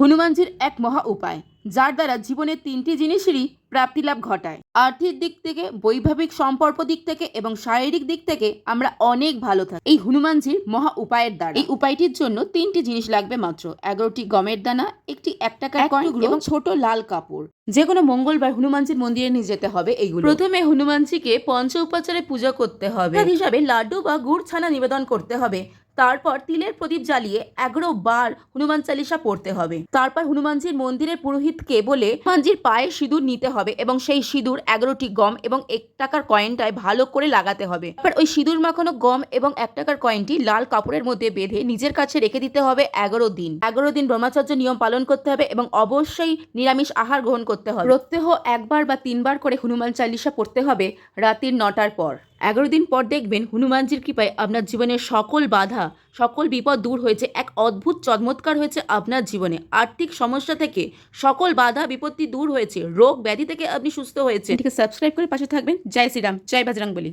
হনুমানজির এক মহা উপায় যার দ্বারা জীবনের তিনটি জিনিসেরই প্রাপ্তিলাভ ঘটায়। আর্থিক দিক থেকে বৈভাবিক সম্পর্ক দিক থেকে এবং শারীরিক দিক থেকে আমরা অনেক ভালো থাকি। এই হনুমানজির মহা উপায়ের দ্বারা। এই উপায়টির জন্য তিনটি জিনিস লাগবে মাত্র। এগারোটি গমের দানা একটি এক টাকার কয়েন এবং ছোট লাল কাপড়। যে কোনো মঙ্গলবার হনুমানজির মন্দিরে নিয়ে যেতে হবে এইগুলো। প্রথমে হনুমানজিকে পঞ্চ উপাচারে পূজা করতে হবে। হিসাবে লাড্ডু বা গুড় ছানা নিবেদন করতে হবে। তারপর তিলের প্রদীপ জ্বালিয়ে এগারো বার হনুমান চালিসা পড়তে হবে। তারপর হনুমানজির মন্দিরের পুরোহিতকে বলে, হনুমানজির পায়ে সিঁদুর নিতে হবে এবং সেই সিঁদুর এগারোটি গম এবং এক টাকার কয়েনটায় ভালো করে লাগাতে হবে। তারপর ওই সিঁদুর মাখানো গম এবং এক টাকার কয়েনটি লাল কাপড়ের মধ্যে বেঁধে নিজের কাছে রেখে দিতে হবে এগারো দিন। এগারো দিন ব্রহ্মচর্য নিয়ম পালন করতে হবে এবং অবশ্যই নিরামিষ আহার গ্রহণ করতে হবে। প্রত্যহ একবার বা তিনবার করে হনুমান চালিসা পড়তে হবে রাতের নটার পর। এগারো দিন পর দেখবেন হনুমানজির কৃপায় আপনার জীবনের সকল বাধা, সকল বিপদ দূর হয়েছে। এক অদ্ভুত চমৎকার হয়েছে আপনার জীবনে। আর্থিক সমস্যা থেকে সকল বাধা, বিপত্তি দূর হয়েছে। রোগ ব্যাধি থেকে আপনি সুস্থ হয়েছে সাবস্ক্রাইব করে পাশে থাকবেন। জয় শ্রীরাম। জয় বাজরাং বলি